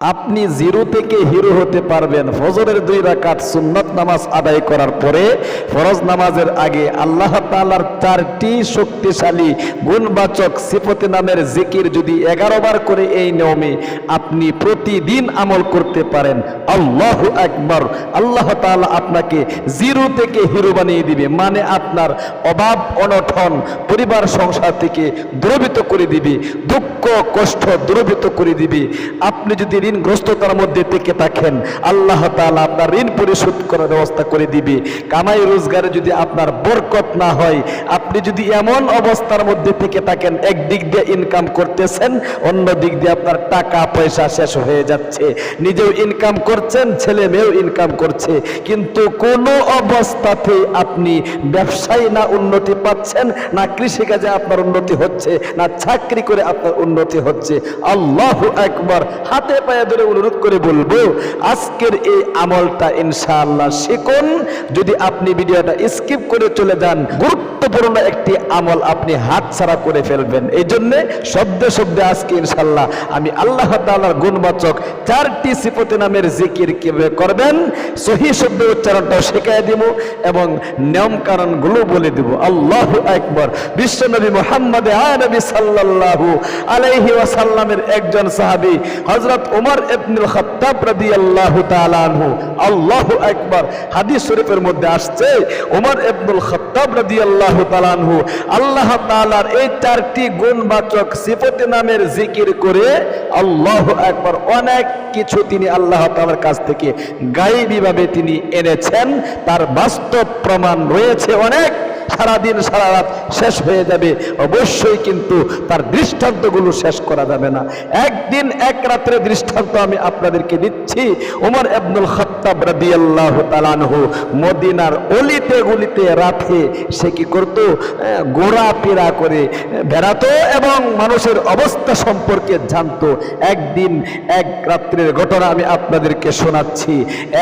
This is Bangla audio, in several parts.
আপনি জিরো থেকে হিরো হতে পারবেন। ফজরের দুই রাকাত সুন্নত নামাজ আদায় করার পরে ফরজ নামাজের আগে আল্লাহ তাআলার চারটি শক্তিশালী গুণবাচক সিফতি নামের জিকির যদি এগারো বার করে এই নিয়মে আপনি প্রতিদিন আমল করতে পারেন, আল্লাহ একবার আল্লাহ তাআলা আপনাকে জিরো থেকে হিরো বানিয়ে দিবে মানে আপনার অভাব অনঠন পরিবার, সংসার থেকে দ্রবিত করে দিবে, দুঃখ, কষ্ট দ্রবিত করে দিবে। আপনি যদি ঋণগ্রস্ততার মধ্যে থেকে থাকেন। আল্লাহ তাআলা আপনার ঋণ পরিশোধ করার ব্যবস্থা করে দিবে। কামাই রোজগারে যদি আপনার বরকত না হয়, আপনি যদি এমন অবস্থার মধ্যে থেকে থাকেন, একদিক দিয়ে ইনকাম করতেছেন, অন্য দিক দিয়ে আপনার টাকা পয়সা শেষ হয়ে যাচ্ছে। নিজেও ইনকাম করছেন, ছেলে মেয়েও ইনকাম করছে। কিন্তু কোনো অবস্থাতেই আপনি ব্যবসায় না উন্নতি পাচ্ছেন, না কৃষিকাজে আপনার উন্নতি হচ্ছে, না চাকরি করে আপনার উন্নতি হচ্ছে। আল্লাহ একবার হাতে পায়ে ধরে অনুরোধ করে বলব, আজকের এই আমলটা ইনশাআল্লাহ শিখুন। যদি আপনি ভিডিওটা স্কিপ করে চলে যান, গুরুত্বপূর্ণ একটি আমল আপনি হাত ছাড়া করে ফেলবেন। এই জন্যে শব্দে শব্দে আজকে ইনশাল্লাহ আমি আল্লাহ তাআলার গুণবাচক চারটি সিফতি নামের জিকির কীভাবে করবেন, সহি শব্দ উচ্চারণটাও শেখাই দিব এবং নিয়ম কারণগুলো বলে দিব। আল্লাহ একবার বিশ্বনবী মোহাম্মদ নবী সাল্লাল্লাহু আলাইহি ওয়াসাল্লামের একজন সাহাবী হযরত ওমর ইবনুল খাত্তাব রাদিয়াল্লাহু তাআলা আনহু, আল্লাহু আকবার। হাদিস শরীফের মধ্যে আসছে ওমর ইবনুল খাত্তাব রাদিয়াল্লাহু তাআলা আনহু, আল্লাহ তাআলার এই চারটি গুণবাচক সিফতি নামের জিকির করে আল্লাহু আকবার অনেক কিছু তিনি আল্লাহ তাআলার কাছ থেকে গায়েবীভাবে তিনি এনেছেন। তার বাস্তব প্রমাণ রয়েছে অনেক। সারাদিন সারা রাত শেষ হয়ে যাবে। অবশ্যই কিন্তু তার দৃষ্টান্তগুলো শেষ করা যাবে না। একদিন, এক রাত্রে দৃষ্টান্ত আমি আপনাদেরকে দিচ্ছি। ওমর আব্দুল খত্তাব রাদিয়াল্লাহু তাআলাহু মদিনার অলিতে গলিতে রাতে সে কি করত? গোড়া পেরা করে বেড়াতো এবং মানুষের অবস্থা সম্পর্কে জানতো। একদিন, এক রাত্রের ঘটনা আমি আপনাদেরকে শোনাচ্ছি।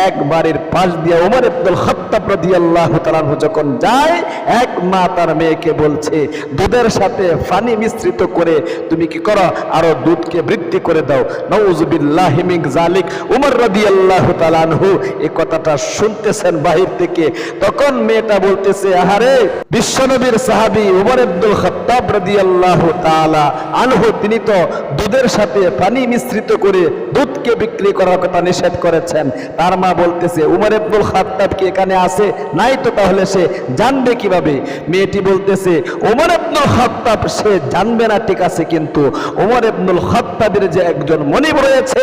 এক বাড়ির পাশ দিয়ে ওমর আব্দুল খত্তাব রাদিয়াল্লাহু তাআলাহু যখন যায় এক মা তার মেয়েকে বলছে, দুধের সাথে পানি মিশ্রিত করে তুমি কি করো? আরও দুধকে বৃদ্ধি করে দাও। নউজুবিল্লাহি মিন জালিক উমর রাদিয়াল্লাহু তাআলা আনহু এই কথাটা শুনতেছেন বাহির থেকে। তখন মেয়েটা বলতেছে, আহারে, বিশ্বনবীর সাহাবী উমর আব্দুল খাত্তাব রাদিয়াল্লাহু তাআলা আনহু, তিনি তো দুধের সাথে পানি মিশ্রিত করে দুধকে বিক্রি করার কথা নিষেধ করেছেন। তার মা বলতেছে, উমর আব্দুল খাত্তাব কি এখানে আছে? নাই তো তাহলে সে জানবে কীভাবে? মেয়েটি বলতেছে, ওমর আব্দুল খাত্তাব, সে জানবে না, ঠিক আছে, কিন্তু ওমর আব্দুল খাত্তাবের যে একজন মনিব রয়েছে,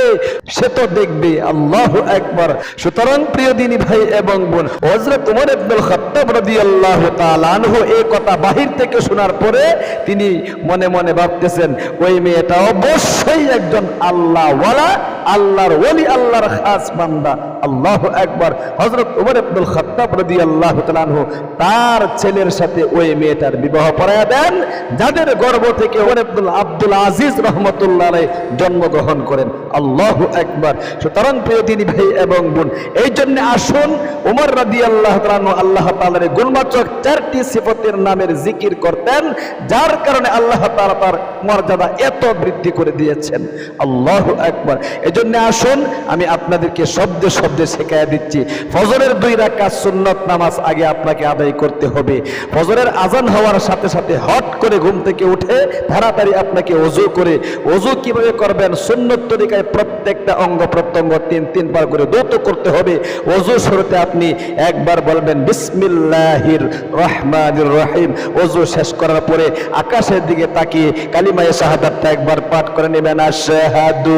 সে তো দেখবে, আল্লাহ একবার সুতরাং প্রিয় দিনী ভাই এবং বোন, হযরত ওমর আব্দুল খাত্তাব রাদিয়াল্লাহু তাআলা আনহু এই কথা বাহির থেকে শোনার পরে তিনি মনে মনে ভাবতেছেন, ওই মেয়েটা অবশ্যই একজন আল্লাহ ওয়ালা আল্লাহর ওলি, আল্লাহর খাস বান্দা। আল্লাহ একবার হযরত ওমর আব্দুল খাত্তাব রাদিয়াল্লাহু তাআলা আনহু তার ছেলের সাথে ওই মেয়েটার বিবাহ পড়ায়া দেন, যাদের গর্ভ থেকে ওমর আব্দুল আব্দুল আজিজ রহমতুল্লাহ আলাইহি জন্মগ্রহণ করেন। আল্লাহু একবার সুতরাং প্রিয় দিনী ভাই এবং বোন, এই জন্য আসুন উমর রাদিয়াল্লাহু আল্লাহ আনহু আল্লাহ তাআলার এই গুণবাচক চারটি সিফতের নামের জিকির করতেন, যার কারণে আল্লাহ তাআলা তার মর্যাদা এত বৃদ্ধি করে দিয়েছেন। আল্লাহ একবার এজন্য আসুন, আমি আপনাদেরকে শব্দে শব্দে শেখায় দিচ্ছি। ফজরের দুই রাকাত সুন্নত নামাজ আগে আপনাকে আদায় করতে হবে। ফজরের আজান হওয়ার সাথে সাথে হট করে ঘুম থেকে উঠে তাড়াতাড়ি আপনাকে অজু করে। অজু কীভাবে করবেন? সুন্নত তরিকায় প্রত্যেকটা অঙ্গ প্রত্যঙ্গ তিন, তিনবার করে দ্রুত করতে হবে। অজু শুরুতে আপনি একবার বলবেন, বিসমিল্লাহির রহমানির রহিম। অজু শেষ করার পরে আকাশের দিকে তাকিয়ে কালিমায়ে শাহাদাতটা একবার পাঠ করে নেবেন। আশহাদু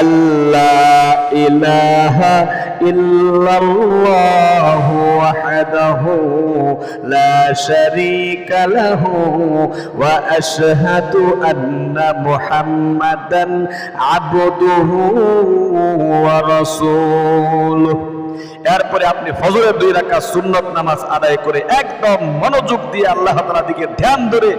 আল্লাহ ইলাহা ইল্লাল্লাহু ওয়াহদাহু লা শারীকা লাহু ওয়া আশহাদু আন্না মুহাম্মাদান আবদুহু ওয়া রাসূলুহু। এরপরে আপনি ফজরের দুই রাকাত সুন্নত নামাজ আদায় করে একদম মনোযোগ দিয়ে আল্লাহ তাআলার দিকে ধ্যান ধরে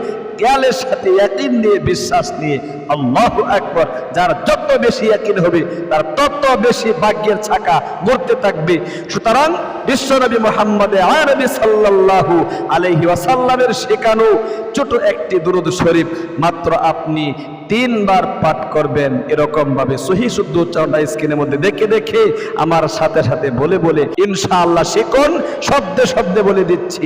জ্ঞানের সাথে একদিন নিয়ে, বিশ্বাস নিয়ে আল্লাহ একবার যার যত বেশি একদিন হবে, তার তত বেশি ভাগ্যের ছাকা ঘুরতে থাকবে। সুতরাং বিশ্বনবী মোহাম্মদ আরবি সাল্লাল্লাহু আলাইহি ওয়াসাল্লামের শেখানো ছোট একটি দুরুদ শরীফ মাত্র আপনি তিনবার পাঠ করবেন। এরকম ভাবে সহি শুদ্ধ উচ্চারণটা স্ক্রিনের মধ্যে দেখে দেখে, আমার সাথে সাথে বলে বলে, ইনশাআল্লাহ শিখুন, শব্দে শব্দে বলে দিচ্ছি।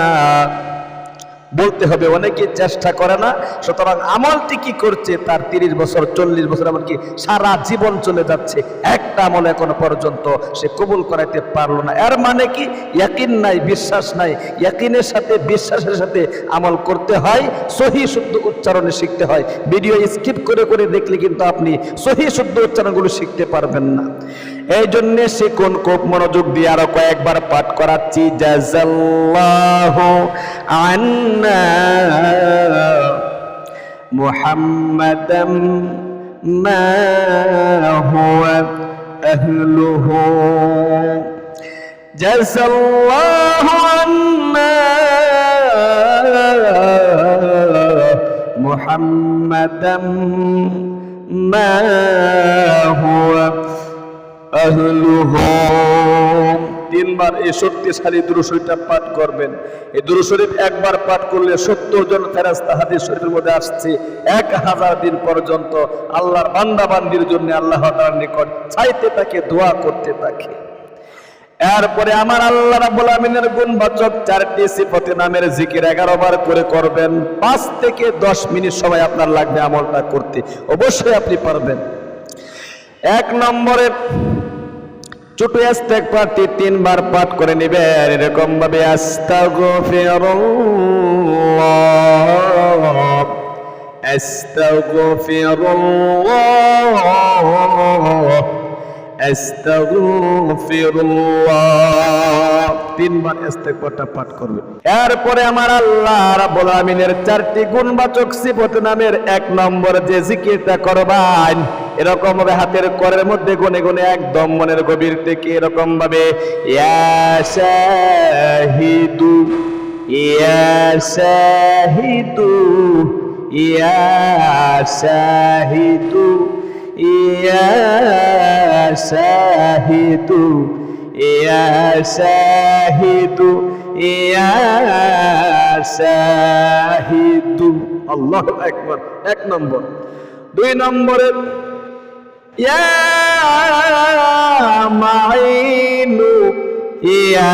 বলতে হবে, অনেকে চেষ্টা করে না। সুতরাং আমলটি কি করছে, তার তিরিশ বছর, চল্লিশ বছর, এমনকি সারা জীবন চলে যাচ্ছে। একটা আমল এখনও পর্যন্ত সে কবুল করাইতে পারল না। এর মানে কি? ইয়াকিন নাই, বিশ্বাস নাই। ইয়াকিনের সাথে, বিশ্বাসের সাথে আমল করতে হয়, সহি, শুদ্ধ উচ্চারণে শিখতে হয়। ভিডিও স্কিপ করে করে দেখলে কিন্তু আপনি সহি, শুদ্ধ উচ্চারণগুলো শিখতে পারবেন না। এই জন্য শিখুন খুব মনোযোগ দিয়ে আরও কয়েকবার পাঠ করাচ্ছি। জাজাল্লাহু আন্না মা মা হুয়া তিনবার এই শক্তিশালী দুরুশরীফটা পাঠ করবেন। এই দুরুশরীফ একবার পাঠ করলে সত্তর জন ফেরাস্তা হাদিস শরীফের মধ্যে আসছে। এক হাজার দিন পর্যন্ত আল্লাহর বান্দাবান্দির জন্য আল্লাহ তার নিকট চাইতে থাকে, দোয়া করতে থাকে। এরপরে আমার আল্লাহ রাব্বুল আমিনের গুণবাচক চারটি সিফতে নামের জিকির এগারো বার করে করবেন। পাঁচ থেকে দশ মিনিট সময় আপনার লাগবে আমলটা করতে। অবশ্যই আপনি পারবেন। এক নম্বরে ছোট ইস্তেগফারটি তিনবার পাঠ করে নেবেন। এরকম ভাবে তিনবার ইস্তেগফারটা পাঠ করবে। এরপরে আমার আল্লাহ রাব্বুল আমিনের চারটি গুণবাচক সিফত নামের এক নম্বর যে জিকিরটা করবেন। এরকম ভাবে হাতের করের মধ্যে গনে গনে একদম মনের গভীর থেকে এরকম ভাবে আল্লাহু এক নম্বর। দুই নম্বরে ইয়া মাইনু ইয়া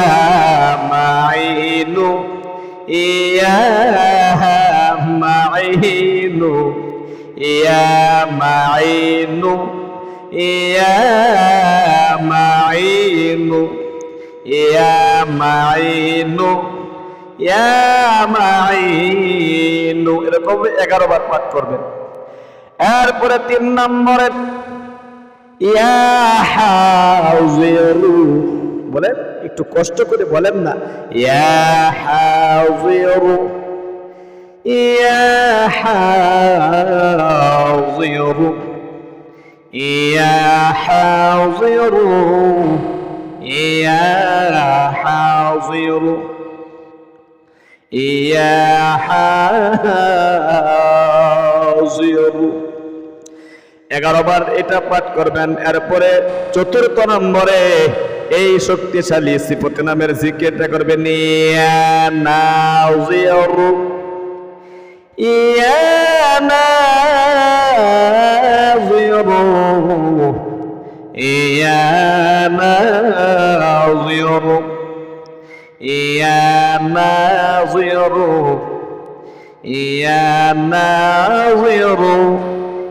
মাইনু ইয়া মাইনু ইয়া মাইনু ইয়া মাইনু ইয়া মাইনু ইয়া মাইনু। এরকম এগারো বার পাঠ করবেন। এরপরে তিন নম্বরে হাজিরু বলেন একটু কষ্ট করে বলেন না। ইয়া ইয়া এগারো বার এটা পাঠ করবেন। এরপরে চতুর্থ নম্বরে এই শক্তিশালী সিপতি নামের জিকিরটা করবেন ইয়া নাজিরু ইয়া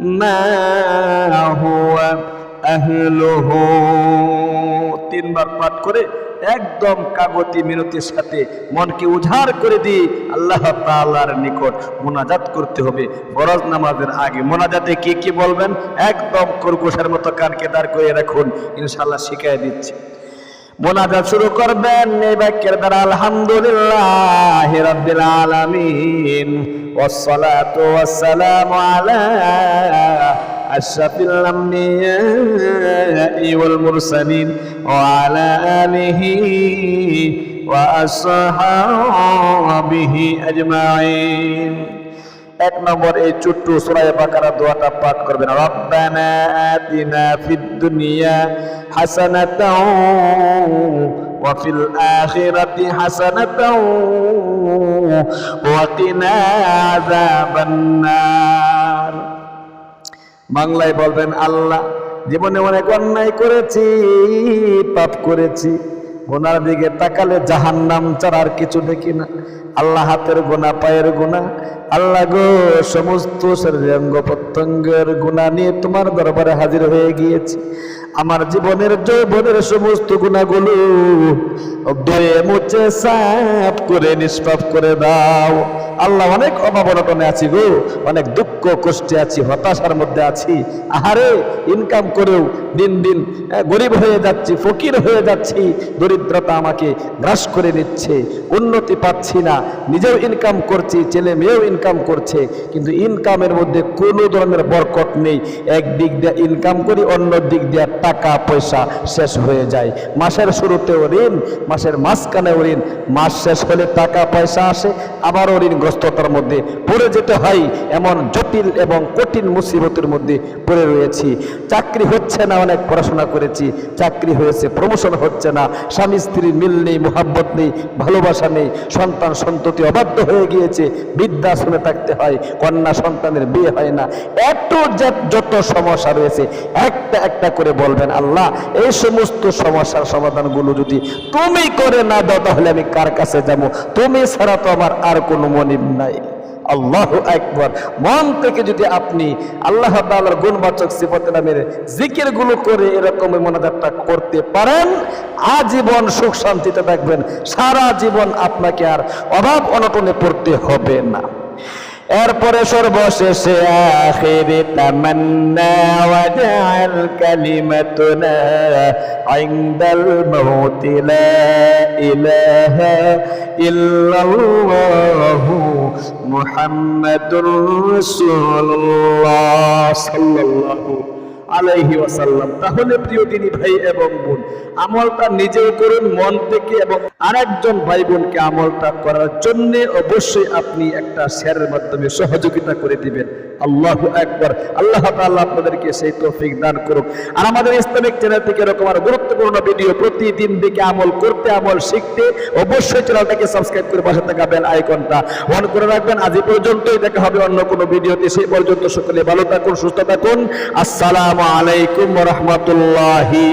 ما هو أهله তিনবার পাঠ করে একদম কাগতি মিনতির সাথে মনকে উজাড় করে দিয়ে আল্লাহ তাআলার নিকট মোনাজাত করতে হবে ফরজ নামাজের আগে মোনাজাতে কি কি বলবেন একদম খরগোশের মতো কানকে দাঁড় করে রাখুন ইনশাআল্লাহ শিখাই দিচ্ছি মোনাজাত শুরু করবেন এই বাক্যের দ্বারা আলহামদুলিল্লাহ রাব্বিল আলামিন والصلاة والسلام على أشرف الأنبياء والمرسلين وعلى آله وأصحابه أجمعين এক নম্বর এই ছোট্ট সুরায় বাকারা দোয়াটা পাঠ করবেন রব্বানা আতিনা ফিদ দুনিয়া ফিল আখিরাতি হাসানাতাও ওয়া কিনা আযাবান নার বাংলায় বলবেন, আল্লাহ, জীবনে অনেক অন্যায় করেছি, পাপ করেছি, গোনার দিকে তাকালে জাহান্নাম ছাড়া আর কিছু দেখি না। আল্লাহ হাতের গোনা পায়ের গোনা আল্লাহ গো, সমস্ত শরীরের অঙ্গ প্রত্যঙ্গের গুণা নিয়ে তোমার দরবারে হাজির হয়ে গিয়েছি। আমার জীবনের যৌবনের সমস্ত গুণাগুলো ধুয়ে মুছে সাফ করে, নিষ্পাপ করে দাও। আল্লাহ অনেক অনটনে আছি গো, অনেক দুঃখ কষ্টে আছি, হতাশার মধ্যে আছি। আহারে ইনকাম করেও দিন দিন গরিব হয়ে যাচ্ছি, ফকির হয়ে যাচ্ছি। দরিদ্রতা আমাকে গ্রাস করে নিচ্ছে, উন্নতি পাচ্ছি না। নিজেও ইনকাম করছি, ছেলে মেয়েও ইনকাম করছে, কিন্তু ইনকামের মধ্যে কোনো ধরনের বরকত নেই। এক দিক দিয়ে ইনকাম করি অন্য দিক দিয়ে টাকা পয়সা শেষ হয়ে যায়। মাসের শুরুতেও ঋণ, মাসের মাঝখানেও ঋণ। মাস শেষ হলে টাকা পয়সা আসে, আবারও ঋণগ্রস্ততার মধ্যে পড়ে যেতে হয়। এমন জটিল এবং কঠিন মুসিবতের মধ্যে পড়ে রয়েছি। চাকরি হচ্ছে না, অনেক পড়াশোনা করেছি। চাকরি হয়েছে প্রমোশন হচ্ছে না। স্বামী স্ত্রীর মিল নেই, মোহাব্বত নেই, ভালোবাসা নেই। সন্তান, সন্ততি অবাধ্য হয়ে গিয়েছে। বৃদ্ধাশ্রমে থাকতে হয়, কন্যা সন্তানের বিয়ে হয় না। এত যত সমস্যা রয়েছে, একটা একটা করে বলবেন, আল্লাহ, এই সমস্ত সমস্যার সমাধানগুলো যদি তুমি করে না দাও, তাহলে আমি কার কাছে যাব? তুমি ছাড়া তো আমার আর কোনো মনিব নাই। আল্লাহ একবার মন থেকে যদি আপনি আল্লাহ গুণবাচক নামের করে এরকম মনাজাতটা করতে পারেন, আজীবন সুখ শান্তিতে থাকবেন, সারা জীবন আপনাকে আর অভাব অনটনে পড়তে হবে না। এরপরে সর্বশেষে আখিরি তামান্না ওয়াজআল কালিমাতুনা ইনদাল মাউত লা ইলাহা ইল্লাল্লাহ মুহাম্মাদুর রাসূলুল্লাহ সাল্লাল্লাহু আলাইহি ওয়াসাল্লাম। তাহলে প্রিয় দিনী ভাই এবং বোন, আমলটা নিজেও করুন মন থেকে এবং আরেকজন ভাই বোনকে আমলটা করার জন্য অবশ্যই আপনি একটা শেয়ারের মাধ্যমে সহযোগিতা করে দিবেন। আল্লাহ একবার আল্লাহ তাআলা আপনাদেরকে সেই তৌফিক দান করুক। আর আমাদের ইসলামিক চ্যানেল থেকে এরকম আর গুরুত্বপূর্ণ ভিডিও প্রতিদিন দিকে আমল করতে, আমল শিখতে অবশ্যই চ্যানেলটাকে সাবস্ক্রাইব করে পাশে থাকা বেল আইকনটা অন করে রাখবেন। আজ এই পর্যন্তই, দেখা হবে অন্য কোনো ভিডিওতে সেই পর্যন্ত সকলে ভালো থাকুন, সুস্থ থাকুন। আসসালামু আলাইকুম রহমতুল্লাহি